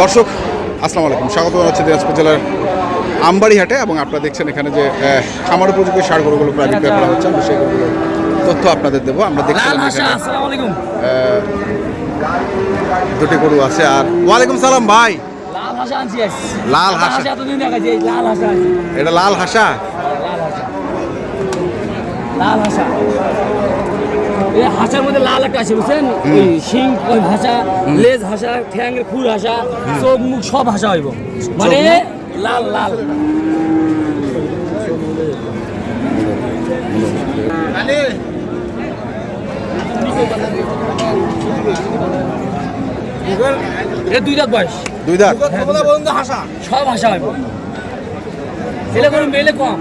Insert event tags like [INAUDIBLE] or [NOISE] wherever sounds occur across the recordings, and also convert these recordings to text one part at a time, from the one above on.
দর্শক আসসালামু আলাইকুম। স্বাগত জানাচ্ছি দিনাজপুর জেলার আমবাড়িহাটে এবং আপনারা দেখছেন এখানে যে খামার উপযোগী সার গরুগুলো প্রায় বিক্রয় করা হচ্ছে। আমরা গরুগুলোর তথ্য আপনাদের দেবো। আমরা দেখছিলাম দুটি গরু আছে। আর ওয়ালাইকুম সালাম ভাই। লাল হাসা এটা লাল হাসা? লাল হাসা। হাসার মধ্যে লাল একটা আছে বুঝছেন? ওই শিং ওই হাসা লেজ হাসা ঠ্যাঙ্গের খুর হাসা চোখ মুখ সব হাসা হইব। মানে লাল লাল। এটা দুই দাঁত বয়স। দুই দাঁত সব হাসা হইব। ছেলে কোনো মেলে কম।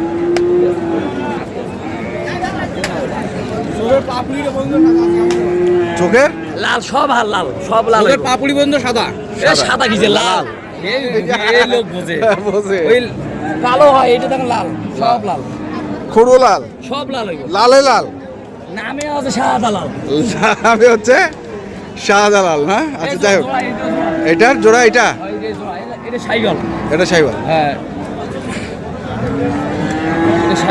চোখের লাল সব হাল লাল সব লাল। পাপুড়ি বন্ধ সাদা। সাদা কি যে লাল? এই- এই লোক বোঝে। [LAUGHS] বোঝে। ওই কালো হয় এটা দেখেন লাল সব লাল। খুড়ো লাল? সব লাল লালে লাল? নামে আছে সাদা লাল। হচ্ছে না? আচ্ছা যাই হোক। জোড়া, এই জোড়া। এটার জোড়া এটা? জোড়া, এটা- হ্যাঁ। এটা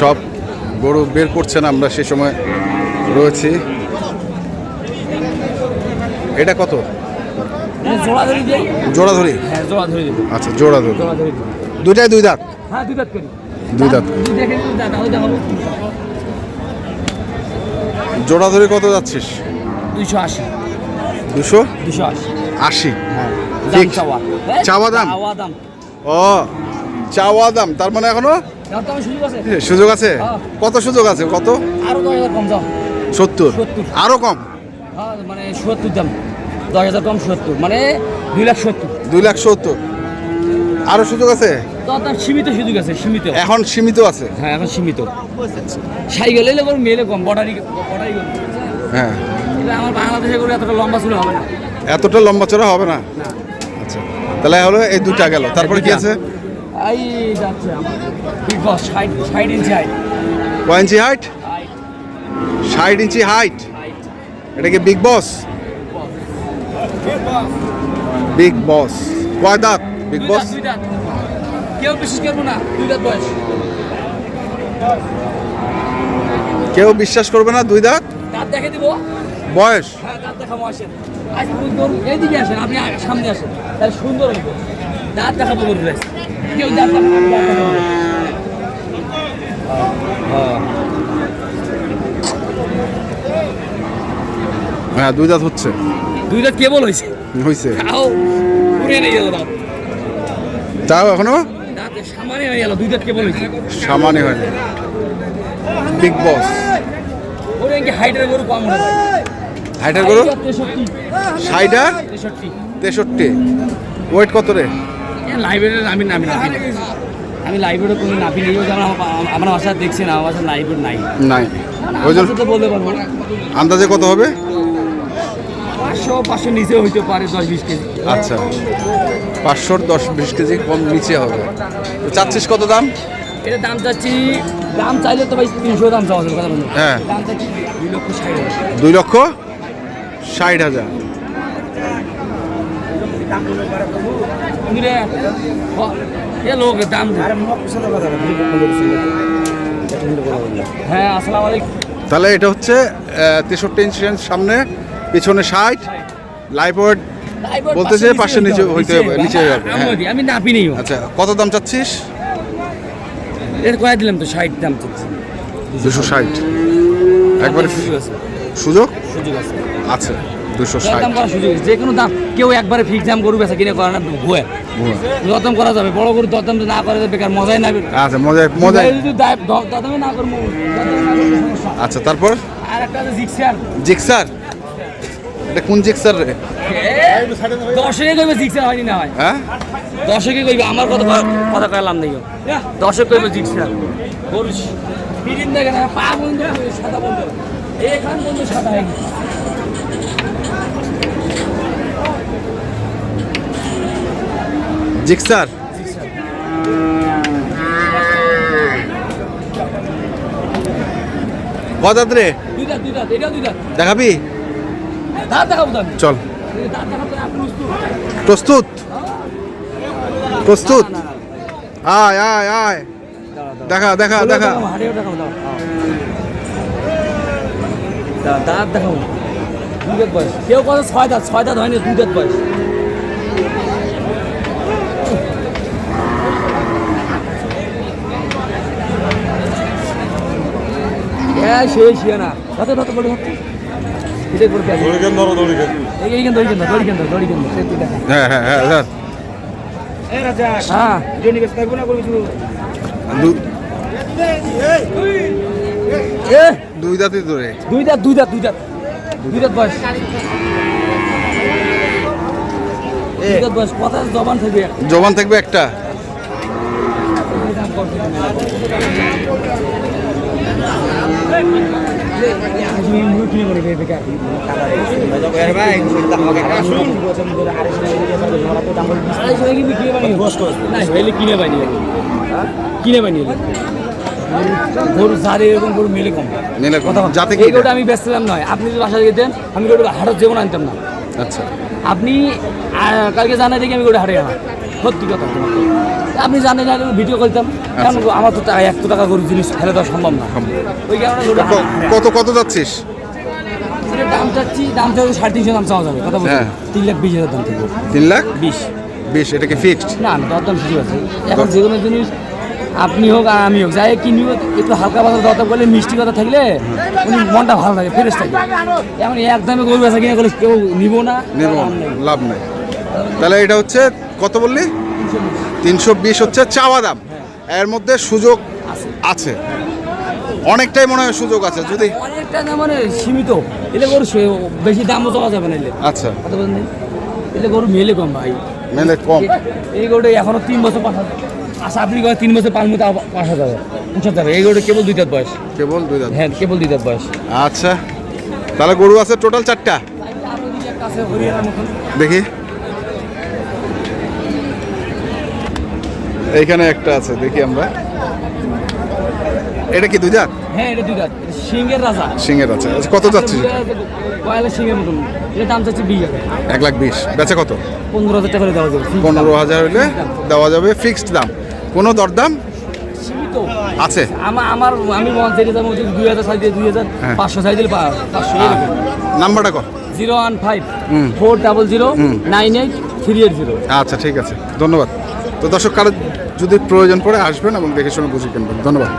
সব গরু বের করছেন আমরা সে সময় রয়েছি। এটা কত? জোড়া ধরে আচ্ছা জোড়া ধরি দুইটাই দুই দাঁত? দুই দাঁত জোড়া ধরে কত যাচ্ছিস? দুইশো আশি। দুশো? দুশো আশি। আশি? চাওয়া। হ্যাঁ? দাম? চাওয়া দাম। ও চাওয়া দাম। তার মানে এখনও? সুযোগ আছে। হ্যাঁ। কত সুযোগ আছে? কত? সত্তর। আরও কম? হ্যাঁ মানে সত্তর দাম। দশ হাজার কম সত্তর। মানে দুই লাখ সত্তর। দুই লাখ সত্তর। আরও সুযোগ আছে? সীমিত সুযোগ আছে সীমিত। এখন সীমিত আছে? হ্যাঁ এখন সীমিত। সাইকেল এলে মেলে কম বর্ডারি বর্ডারি হ্যাঁ। আমার বাংলাদেশে করে এতটা লম্বা ছিল হবে না। এতটা লম্বা চড়া হবে না? আচ্ছা তাহলে হলো এই দুটা গেল। তারপরে কি আছে? এই যাচ্ছে ইঞ্চি হাইট কয় ইঞ্চি হাইট ষাট ইঞ্চি হাইট এটা কি বিগ বস বিগ বস কয় দাঁত? বিগ বস কেউ বিশ্বাস করব না দুই দাঁত বয়স। কেউ বিশ্বাস করবে না দুই দাঁত? দাঁত দেখে দিব। বয়স? হ্যাঁ দাঁত দেখাবো আসেন। এইদিকে আসেন আপনি সামনে আসেন তাহলে সুন্দর দাঁত দেখাবো। কেউ। হ্যাঁ দুই দাঁত হচ্ছে। দুই দাঁত কেবল হয়েছে। হয়েছে। তাও পুরে নেই গেল দাঁত। তাও এখনও? সামানে হয়ে গেল দুই দাঁত কেবল হয়েছে। সামান্য হয়নি। বিগ বস ওরে কি হাইটের গরু কম হাইটার গরু? আর তেষট্টি। ওয়েট কত রে? লাইব্রেরির আমি নামি। আমি লাইব্রেরি কোনো নাপি নেই আমার- বাসা দেখছি না আমার বাসা লাইব্রেরি নাই। নাই। ওই জন্য তো বলতে পারব না। আন্দাজে কত হবে? পাঁচশো পাঁচশো নিচে হইতে পারে দশ বিশ কেজি। আচ্ছা। পাঁচশোর দশ বিশ কেজি কম নিচে হবে। চাচ্ছিস কত দাম? এটা দাম চাচ্ছি দাম চাইলে তো ভাই তিনশো দাম চাওয়া যাবে, কথা হ্যাঁ। দাম চাচ্ছি দুই লক্ষ দুই লক্ষ? ষাট হাজার। হ্যাঁ তাহলে এটা হচ্ছে তেষট্টি ইঞ্চের সামনে পিছনে ষাট। লাইফ ওয়েট লাইব্রেরি বলতেছে পাঁচশো নিচে হইতে হবে, নিচে যাবে, হ্যাঁ। আমি নাপি নেই। আচ্ছা কত দাম চাচ্ছিস? এর কয়ে দিলাম তো ষাট দাম চাচ্ছি। দুশো ষাট। একবারে সুযোগ? সুযোগ আছে। আছে দুশো ষাট। করার সুযোগ আছে। যে কোনো দাম কেউ একবারে ফিক্স দাম গরু বেচা কিনে করে না ভুয়ে। দরদাম করা যাবে বড় গরু দরদাম না করে বেকার মজাই না আচ্ছা দরদামে না করব সমস্যা। আচ্ছা তারপর? আর একটা আছে জিক্সার। জিক্সার? এটা কোন জিক্সার রে? দশকে কইবে জিক্সার হয়নি না হয়? হ্যাঁ? দশকে কইবে? আমার কথা কথা কইলাম নাই দশক কইবে জিক্সার? গরু বিরিন দেখে না পা বন্ধ সাদা বন্ধ এখান জিক্সার। রে? দেখাবি? চল। প্রস্তুত। প্রস্তুত? আয় আয় আয়। দেখা দেখা দেখা। দাঁত দেখাবো দুই দাঁত বয়স। কেউ কথা ছয় দাঁত ছয় দাঁত হয়নি দুই দাঁত বয়স। হ্যাঁ সেই শিয়া না। কত কত বলে হচ্ছে এটাই করে দড়িকেন ধরো দড়িকেন এই সে দেখা হ্যাঁ হ্যাঁ হ্যাঁ দু- এ? দুই দাঁতই ধরে। দুই দাঁত দুই দাঁত দুই দাঁত। দুই দাঁত বয়স। দুই দাঁত বয়স। কথা জবান থাকবে জবান থাকবে একটা? কিনে পাইনি কিনে পাইনি গরু সারে এরকম গরু মেলে কম। নিলে কথা যাতে এই গরুটা আমি বেচছিলাম নয়। আপনি যদি বাসায় যেতেন আমি গরুটা হাটত যেমন আনতাম না। আচ্ছা। আপনি কালকে জানাই দেখি আমি গরুটা হাটে আনা সত্যি কথা আপনি জানেন না ভিডিও করতাম। কারণ আমার তো টাকা একশো টাকা গরু জিনিস ফেলে দেওয়া সম্ভব না। ওই কারণে কত কত যাচ্ছিস? দাম চাচ্ছি দাম চাচ্ছি সাড়ে তিনশো দাম চাওয়া যাবে। কথা বলছি। হ্যাঁ। তিন লাখ বিশ হাজার দাম থেকে। তিন লাখ? বিশ। বিশ এটা কি ফিক্সড না না দরদাম ঠিক আছে। এখন যে কোনো জিনিস আপনি হোক আর আমি হোক যাই কিনি হোক, একটু হালকা পাতলা দরদাম করলে মিষ্টি কথা থাকলে উনি মনটা ভালো থাকে ফ্রেশ থাকে। এমন একদমই গরু বেচা কিনে করলে কেউ নিব না নেব। লাভ নাই। তাহলে এটা হচ্ছে কত বললি? তিনশো বিশ। হচ্ছে চাওয়া দাম। এর মধ্যে সুযোগ আছে। আছে। অনেকটাই মনে হয় সুযোগ আছে যদি অনেকটা না মানে সীমিত। এলে গরু বেশি দামও চাওয়া যাবে না এলে। আচ্ছা। এলে গরু মেলে কম ভাই। মেলে কম। এই গরুটা এখনও তিন বছর হাজার আচ্ছা আপনি কয় তিন বছর পাঁচ মতো পাঁচ হাজার পৌঁছাতে যাবে এই গরুটা কেবল দুই দাঁত বয়স? কেবল দুই দাঁত হ্যাঁ কেবল দুই দাঁত বয়স। আচ্ছা। তাহলে গরু আছে টোটাল চারটা? দেখি। এইখানে একটা আছে দেখি আমরা। এটা কি দুই দাঁত? হ্যাঁ এটা দুই দাঁত। সিংহের রাজা। আছে আচ্ছা, কত যাচ্ছে? কয়লা সিংহের মতন। এটা দাম চাচ্ছি বিশ এক লাখ বিশ। বেচা কত? পনেরো হাজার টাকা দেওয়া যাবে। পনেরো হাজার হলে দেওয়া যাবে ফিক্সড দাম। কোনো দরদাম? আছে। আমার আমার আমি মন থেকে যাব দুই হাজার সাইজ দিয়ে দুই হাজার হ্যাঁ। পাঁচশো সাইজ দিলে পাঁচশো নাম্বারটা কর zero one five. Four double zero nine eight three eight zero. আচ্ছা ঠিক আছে। ধন্যবাদ। তো দর্শক কারও যদি প্রয়োজন পড়ে আসবেন এবং দেখে শুনে বুঝে কিনবেন। ধন্যবাদ।